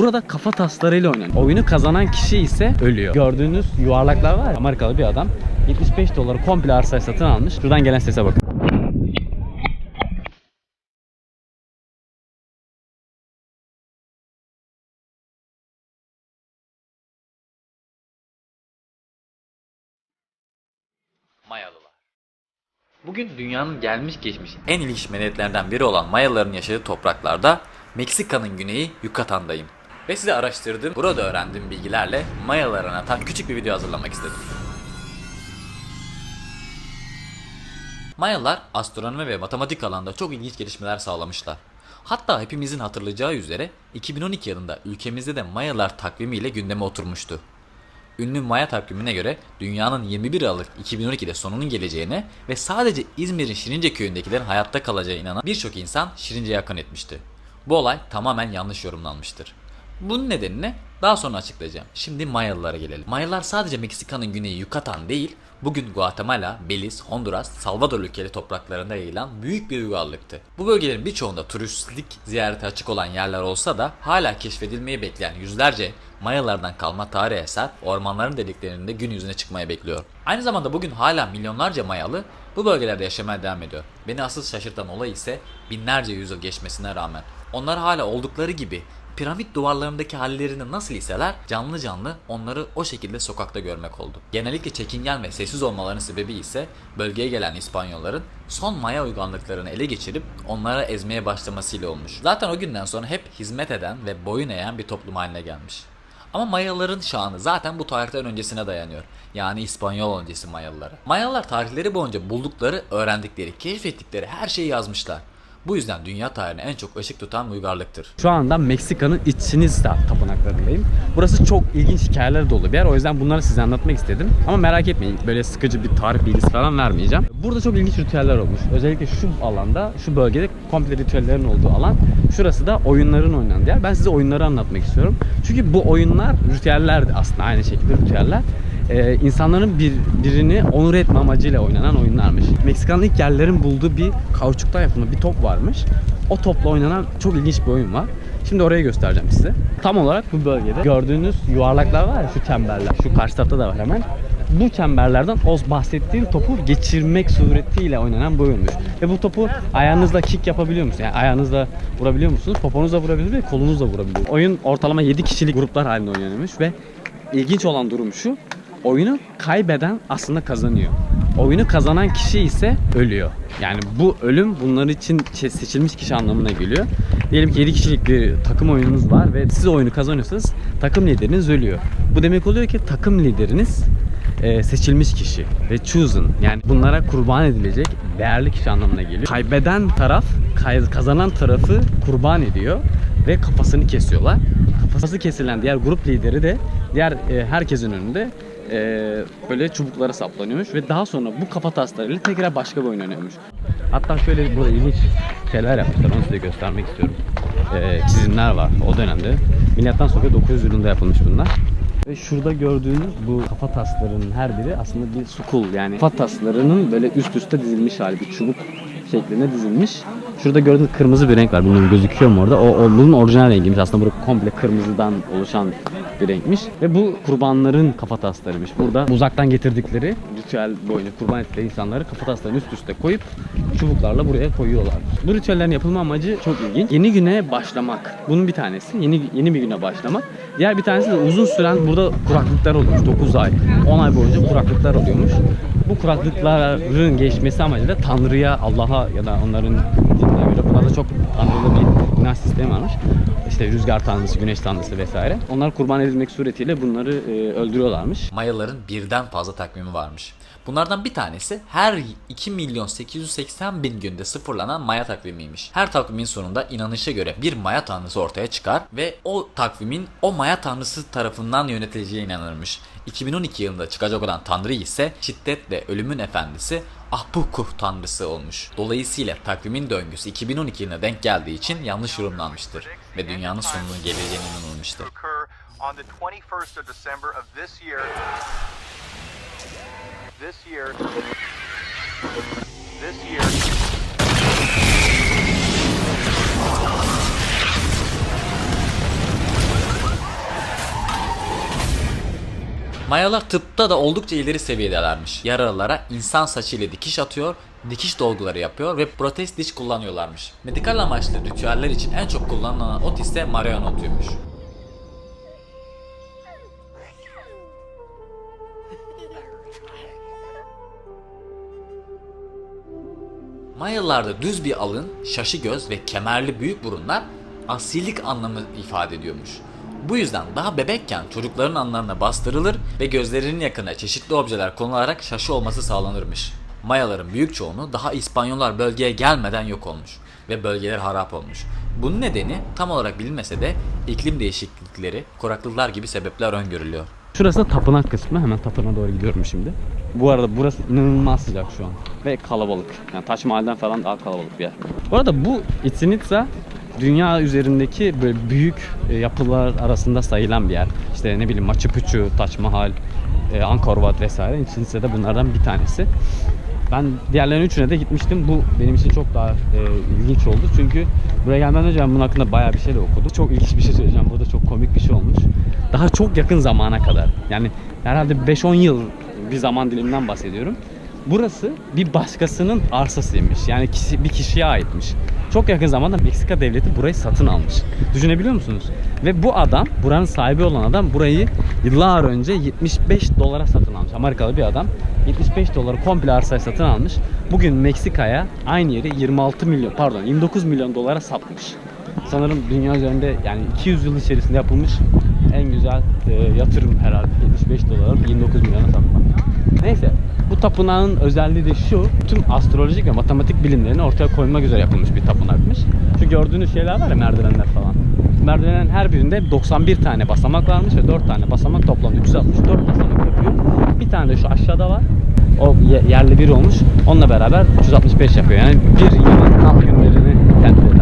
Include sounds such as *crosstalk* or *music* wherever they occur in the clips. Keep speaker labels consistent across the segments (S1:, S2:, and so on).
S1: Burada kafa taslarıyla oynanıyor. Oyunu kazanan kişi ise ölüyor. Gördüğünüz yuvarlaklar var ya Amerikalı bir adam 75 doları komple arsayı satın almış. Şuradan gelen sese bakın.
S2: Mayalılar. Bugün dünyanın gelmiş geçmiş en ilginç meleklerinden biri olan Mayalıların yaşadığı topraklarda Meksika'nın güneyi Yucatan'dayım. Ve size araştırdığım, burada öğrendiğim bilgilerle Mayalıları anlatan küçük bir video hazırlamak istedim. Mayalılar astronomi ve matematik alanında çok ilginç gelişmeler sağlamışlar. Hatta hepimizin hatırlayacağı üzere 2012 yılında ülkemizde de Mayalar takvimiyle gündeme oturmuştu. Ünlü Maya takvimine göre dünyanın 21 Aralık 2012'de sonunun geleceğine ve sadece İzmir'in Şirince köyündekilerin hayatta kalacağı inanan birçok insan Şirince'ye yakın etmişti. Bu olay tamamen yanlış yorumlanmıştır. Bunun nedenini daha sonra açıklayacağım. Şimdi Mayalılara gelelim. Mayalılar sadece Meksika'nın güneyi Yucatan değil, bugün Guatemala, Belize, Honduras, Salvador ülkeli topraklarında yayılan büyük bir uygarlıktı. Bu bölgelerin birçoğunda turistik ziyarete açık olan yerler olsa da hala keşfedilmeyi bekleyen yüzlerce Mayalardan kalma tarih eser ormanların deliklerinde gün yüzüne çıkmaya bekliyor. Aynı zamanda bugün hala milyonlarca Mayalı bu bölgelerde yaşamaya devam ediyor. Beni asıl şaşırtan olay ise binlerce yüzyıl geçmesine rağmen onlar hala oldukları gibi piramit duvarlarındaki hallerini nasıl iseler canlı canlı onları o şekilde sokakta görmek oldu. Genellikle çekingen ve sessiz olmalarının sebebi ise bölgeye gelen İspanyolların son Maya uygarlıklarını ele geçirip onlara ezmeye başlamasıyla olmuş. Zaten o günden sonra hep hizmet eden ve boyun eğen bir toplum haline gelmiş. Ama Mayalıların şanı zaten bu tarihten öncesine dayanıyor. Yani İspanyol öncesi Mayalılara. Mayalılar tarihleri boyunca buldukları, öğrendikleri, keşfettikleri her şeyi yazmışlar. Bu yüzden dünya tarihine en çok ışık tutan uygarlıktır.
S1: Şu anda Meksika'nın İçinizda tapınaklarındayım. Burası çok ilginç hikayeler dolu bir yer. O yüzden bunları size anlatmak istedim. Ama merak etmeyin böyle sıkıcı bir tarih bilgisi falan vermeyeceğim. Burada çok ilginç ritüeller olmuş. Özellikle şu alanda, şu bölgede komple ritüellerin olduğu alan. Şurası da oyunların oynandığı yer. Ben size oyunları anlatmak istiyorum. Çünkü bu oyunlar ritüellerdi aslında aynı şekilde ritüeller. Ee, insanların bir, birini onur etme amacıyla oynanan oyunlarmış. Meksika'nın ilk yerlerin bulduğu bir kauçuktan yapılma bir top varmış. O topla oynanan çok ilginç bir oyun var. Şimdi orayı göstereceğim size. Tam olarak bu bölgede gördüğünüz yuvarlaklar var ya şu çemberler. Şu karşı tarafta da var hemen. Bu çemberlerden o bahsettiğim topu geçirmek suretiyle oynanan bir oyunmuş. Ve bu topu ayağınızla kick yapabiliyor musunuz? Yani ayağınızla vurabiliyor musunuz? Poponuzla vurabiliyor ve kolunuzla vurabiliyor. Oyun ortalama 7 kişilik gruplar halinde oynanıyormuş ve ilginç olan durum şu. Oyunu kaybeden aslında kazanıyor. Oyunu kazanan kişi ise ölüyor. Yani bu ölüm bunlar için çe- seçilmiş kişi anlamına geliyor. Diyelim ki 7 kişilik bir takım oyununuz var ve siz oyunu kazanıyorsanız takım lideriniz ölüyor. Bu demek oluyor ki takım lideriniz e, seçilmiş kişi ve chosen yani bunlara kurban edilecek değerli kişi anlamına geliyor. Kaybeden taraf kazanan tarafı kurban ediyor ve kafasını kesiyorlar. Kafası kesilen diğer grup lideri de diğer e, herkesin önünde e, böyle çubuklara saplanıyormuş ve daha sonra bu kafa taslarıyla tekrar başka bir oyun oynuyormuş. Hatta şöyle burada ilginç şeyler yapmışlar onu size göstermek istiyorum. E, çizimler var o dönemde. Milattan sonra 900 yılında yapılmış bunlar. Ve şurada gördüğünüz bu kafa taslarının her biri aslında bir sukul yani kafa taslarının böyle üst üste dizilmiş hali bir çubuk şeklinde dizilmiş. Şurada gördüğünüz kırmızı bir renk var. Bilmiyorum gözüküyor mu orada? O, o bunun orijinal rengiymiş. Aslında burada komple kırmızıdan oluşan bir renkmiş. Ve bu kurbanların kafataslarıymış. Burada uzaktan getirdikleri ritüel boyunca kurban ettikleri insanları kafataslarını üst üste koyup çubuklarla buraya koyuyorlar. Bu ritüellerin yapılma amacı çok ilginç. Yeni güne başlamak. Bunun bir tanesi. Yeni yeni bir güne başlamak. Diğer bir tanesi de uzun süren burada kuraklıklar oluyormuş. 9 ay, 10 ay boyunca kuraklıklar oluyormuş. Bu kuraklıkların geçmesi amacıyla Tanrı'ya, Allah'a ya da onların dinine göre bunlarda çok tanrılı bir inanç sistemi varmış. İşte rüzgar tanrısı, güneş tanrısı vesaire. Onlar kurban edilmek suretiyle bunları e, öldürüyorlarmış.
S2: Mayaların birden fazla takvimi varmış. Bunlardan bir tanesi her 2 milyon 880 bin günde sıfırlanan Maya takvimiymiş. Her takvimin sonunda inanışa göre bir Maya tanrısı ortaya çıkar ve o takvimin o Maya tanrısı tarafından yönetileceğine inanılmış. 2012 yılında çıkacak olan tanrı ise şiddet ve ölümün efendisi Ahpukuh tanrısı olmuş. Dolayısıyla takvimin döngüsü 2012 yılına denk geldiği için yanlış yorumlanmıştır ve dünyanın sonunun geleceğine inanılmıştır.
S3: occur on the 21st of December of this year. This year.
S2: Mayalar tıpta da oldukça ileri seviyedelermiş. Yaralılara insan saçı ile dikiş atıyor, dikiş dolguları yapıyor ve protez diş kullanıyorlarmış. Medikal amaçlı ritüeller için en çok kullanılan ot ise marihuana otuymuş. Mayalarda düz bir alın, şaşı göz ve kemerli büyük burunlar asillik anlamı ifade ediyormuş. Bu yüzden daha bebekken çocukların anlarına bastırılır ve gözlerinin yakına çeşitli objeler konularak şaşı olması sağlanırmış. Mayaların büyük çoğunu daha İspanyollar bölgeye gelmeden yok olmuş ve bölgeler harap olmuş. Bunun nedeni tam olarak bilinmese de iklim değişiklikleri, kuraklıklar gibi sebepler öngörülüyor.
S1: Şurası tapınak kısmı. Hemen tapınağa doğru gidiyorum şimdi. Bu arada burası inanılmaz sıcak şu an. Ve kalabalık. Yani Taş Mahal'den falan daha kalabalık bir yer. Bu arada bu Itzinitsa dünya üzerindeki böyle büyük e, yapılar arasında sayılan bir yer. İşte ne bileyim Machu Picchu, Taç Mahal, e, Angkor Wat vesaire. Itzinitsa de bunlardan bir tanesi. Ben diğerlerinin üçüne de gitmiştim. Bu benim için çok daha e, ilginç oldu. Çünkü buraya gelmeden önce ben bunun hakkında bayağı bir şey de okudum. Çok ilginç bir şey söyleyeceğim. Burada çok komik bir şey olmuş. Daha çok yakın zamana kadar. Yani herhalde 5-10 yıl bir zaman diliminden bahsediyorum. Burası bir başkasının arsasıymış. Yani kişi, bir kişiye aitmiş. Çok yakın zamanda Meksika devleti burayı satın almış. Düşünebiliyor musunuz? Ve bu adam, buranın sahibi olan adam burayı yıllar önce 75 dolara satın almış. Amerikalı bir adam 75 dolara komple arsayı satın almış. Bugün Meksika'ya aynı yeri 26 milyon pardon 29 milyon dolara satmış. Sanırım dünya üzerinde yani 200 yıl içerisinde yapılmış en güzel e, yatırım herhalde 75 dolara 29 milyona satmak. Neyse bu tapınağın özelliği de şu tüm astrolojik ve matematik bilimlerini ortaya koymak üzere yapılmış bir tapınakmış. Şu gördüğünüz şeyler var ya merdivenler falan. Merdivenin her birinde 91 tane basamak varmış ve 4 tane basamak toplamda 364 basamak yapıyor. Bir tane de şu aşağıda var. O ye- yerli bir olmuş. Onunla beraber 365 yapıyor. Yani bir yılın tam günlerini temsil eden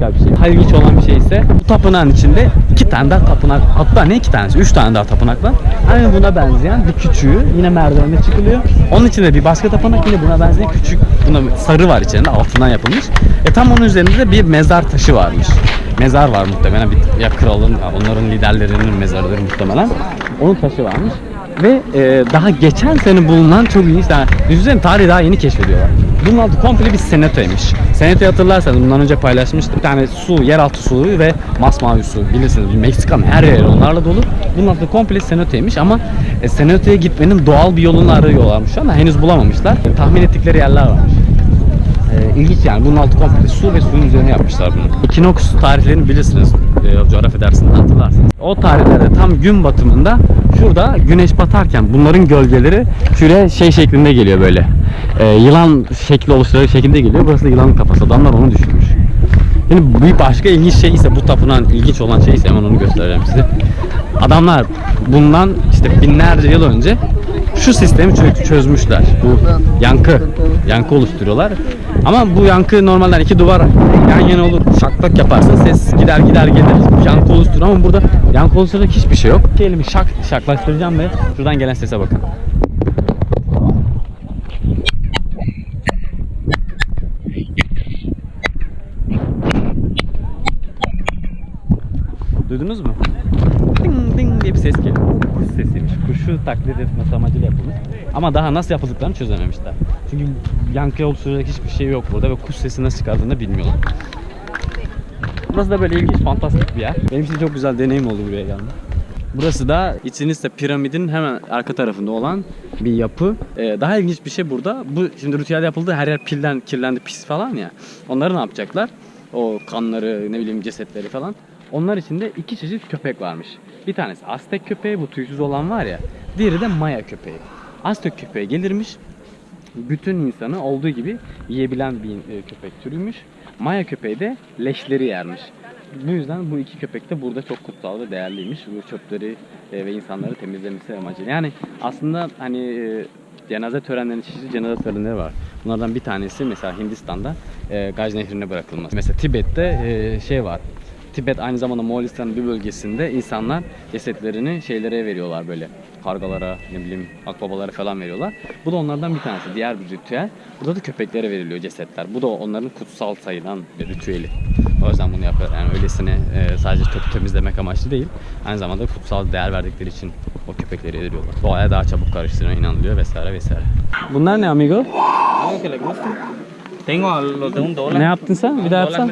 S1: matematiksel bir şey. Hayır ilginç olan bir şey ise bu tapınağın içinde iki tane daha tapınak hatta ne iki tanesi? Üç tane daha tapınak var. Aynı buna benzeyen bir küçüğü yine merdivende çıkılıyor. Onun içinde bir başka tapınak yine buna benzeyen küçük buna sarı var içinde altından yapılmış. E tam onun üzerinde de bir mezar taşı varmış. Mezar var muhtemelen bir ya kralın onların liderlerinin mezarıdır muhtemelen. Onun taşı varmış. Ve e, daha geçen sene bulunan çok ilginç. Daha, düşünsene tarihi daha yeni keşfediyorlar. Bunun altı komple bir senatoymuş. Senatoyu hatırlarsanız bundan önce paylaşmıştım. Bir tane su, yeraltı suyu ve masmavi su. Bilirsiniz Meksika'nın her yeri onlarla dolu. Bunun altı komple senatoymuş ama e, senatoya gitmenin doğal bir yolunu arıyorlarmış anda. Henüz bulamamışlar. E, tahmin ettikleri yerler varmış. İlginç yani bunun altı komple su ve suyun üzerine yapmışlar bunu. Ekinoks tarihlerini bilirsiniz. Ee, coğrafya dersinde hatırlarsınız. O tarihlerde tam gün batımında şurada güneş batarken bunların gölgeleri şöyle şey şeklinde geliyor böyle. Ee, yılan şekli oluşturarak şekilde geliyor. Burası da yılanın kafası. Adamlar onu düşünmüş. Şimdi bir başka ilginç şey ise bu tapınağın ilginç olan şey ise hemen onu göstereceğim size. Adamlar bundan işte binlerce yıl önce şu sistemi çö- çözmüşler. Bu yankı, yankı oluşturuyorlar. Ama bu yankı normalden iki duvar yan yana olur. Şaklak yaparsın ses gider gider gelir. Yankı oluşturur ama burada yankı oluşturacak hiçbir şey yok. Elimi şak şaklaştıracağım ve şuradan gelen sese bakın. Duydunuz mu? Ding ding diye bir ses geliyor. Kuş sesiymiş. Kuşu taklit etmesi amacıyla yapılmış. Ama daha nasıl yapıldıklarını çözememişler. Çünkü yankı oluşturacak hiçbir şey yok burada ve kuş sesi nasıl çıkardığını bilmiyorlar. Burası da böyle ilginç, fantastik bir yer. Benim için çok güzel deneyim oldu buraya gelmek. Burası da içinizde piramidin hemen arka tarafında olan bir yapı. Ee, daha ilginç bir şey burada. Bu şimdi ritüel yapıldı. Her yer pilden kirlendi, pis falan ya. Onları ne yapacaklar? O kanları, ne bileyim cesetleri falan. Onlar içinde iki çeşit köpek varmış. Bir tanesi Aztek köpeği, bu tüysüz olan var ya. Diğeri de Maya köpeği. Aztek köpeği gelirmiş. Bütün insanı olduğu gibi yiyebilen bir e, köpek türüymüş. Maya köpeği de leşleri yermiş. Bu yüzden bu iki köpek de burada çok kutsal ve değerliymiş. Bu çöpleri e, ve insanları temizlemesi amacıyla. Yani aslında hani e, cenaze törenlerinin çeşitli cenaze törenleri var. Bunlardan bir tanesi mesela Hindistan'da e, Gaj Nehri'ne bırakılması. Mesela Tibet'te e, şey var. Tibet aynı zamanda Moğolistan'ın bir bölgesinde insanlar cesetlerini şeylere veriyorlar böyle. Kargalara, ne bileyim akbabalara falan veriyorlar. Bu da onlardan bir tanesi. Diğer bir ritüel. Burada da köpeklere veriliyor cesetler. Bu da onların kutsal sayılan bir ritüeli. O yüzden bunu yapıyor. Yani öylesine e, sadece top temizlemek amaçlı değil. Aynı zamanda kutsal değer verdikleri için o köpekleri yediriyorlar. Doğaya daha çabuk karıştığına inanılıyor vesaire vesaire. Bunlar ne amigo?
S4: Guste. Tengo los de un dólar.
S1: Ne yaptın sen? Bir daha yapsan.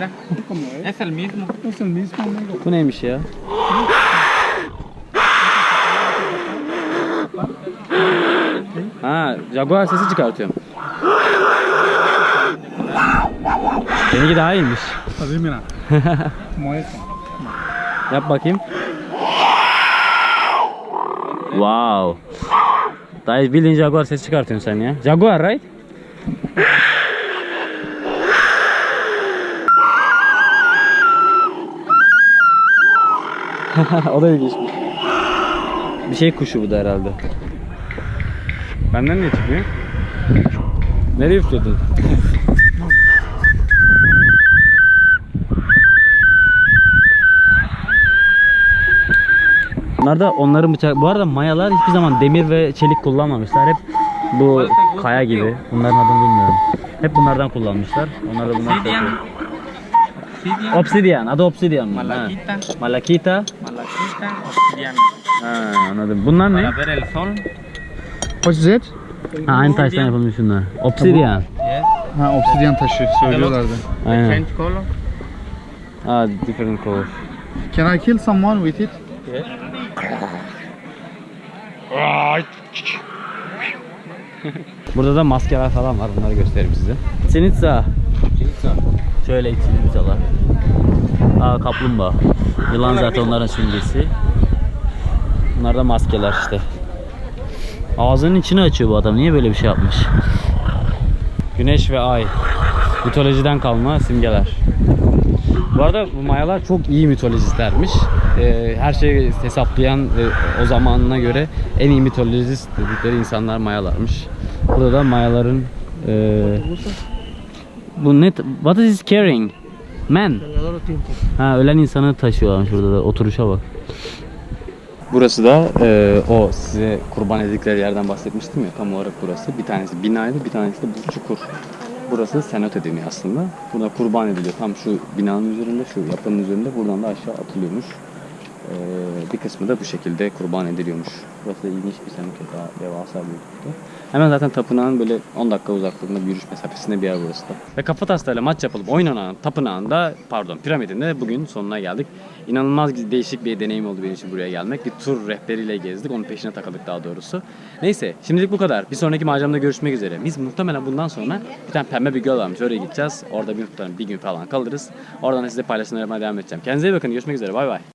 S4: Es el mismo. Es el mismo, amigo.
S1: Bu neymiş ya? Ha, Jaguar sesi çıkartıyorum. Seninki daha iyiymiş.
S4: Mira. *laughs* Como este.
S1: Yap bakayım. Wow. Daha bildiğin Jaguar sesi çıkartıyorsun sen ya. Jaguar right? *laughs* o da ilginçmiş. Bir şey kuşu bu da herhalde. Benden niye çıkmıyor? Nereye üfledin? Bunlar da onların bıçak... Bu arada mayalar hiçbir zaman demir ve çelik kullanmamışlar. Hep bu kaya gibi. Bunların adını bilmiyorum. Hep bunlardan kullanmışlar. Onlar da bunlar
S4: Obsidian. Obsidian.
S1: Obsidian. Adı Obsidian mı? Ha.
S4: Malaquita.
S1: Malakita.
S4: Malaquita. Obsidian.
S1: Ha, anladım. Bunlar ne?
S4: Para ver el sol.
S5: What is it?
S1: Ha, aynı taştan yapılmış şunlar. Obsidian.
S4: Yes.
S5: Ha obsidyen taşı söylüyorlardı.
S1: Aynen.
S4: Change color.
S1: Ha, different color.
S5: Can I kill someone with it?
S4: Yes.
S1: Burada da maskeler falan var. Bunları göstereyim size. Sinitsa. Şöyle sinitsalar. Aa kaplumbağa. Yılan zaten onların simgesi. Bunlar da maskeler işte. Ağzının içini açıyor bu adam. Niye böyle bir şey yapmış? Güneş ve ay. Mitolojiden kalma simgeler. Bu arada bu Mayalar çok iyi mitolojistlermiş. Ee, her şeyi hesaplayan ve o zamanına göre en iyi mitolojist dedikleri insanlar Mayalarmış. Burada da Mayaların e, bu ne? What is carrying? Man. Ha ölen insanı taşıyorlarmış burada da. Oturuşa bak. Burası da e, o size kurban edildikleri yerden bahsetmiştim ya tam olarak burası. Bir tanesi binaydı bir tanesi de bu çukur. Burası senote deniyor aslında. Burada kurban ediliyor. Tam şu binanın üzerinde, şu yapının üzerinde buradan da aşağı atılıyormuş. Ee, bir kısmı da bu şekilde kurban ediliyormuş. Burası da ilginç bir senote daha devasa büyüklükte. Hemen zaten tapınağın böyle 10 dakika uzaklığında bir yürüyüş mesafesinde bir yer burası da. Ve Kafatas'ta maç yapılıp oynanan tapınağında pardon piramidinde bugün sonuna geldik. İnanılmaz değişik bir deneyim oldu benim için buraya gelmek. Bir tur rehberiyle gezdik. Onun peşine takıldık daha doğrusu. Neyse şimdilik bu kadar. Bir sonraki maceramda görüşmek üzere. Biz muhtemelen bundan sonra bir tane pembe bir göl varmış. Oraya gideceğiz. Orada bir, bir gün falan kalırız. Oradan size paylaşımlarıma devam edeceğim. Kendinize iyi bakın. Görüşmek üzere. Bay bay.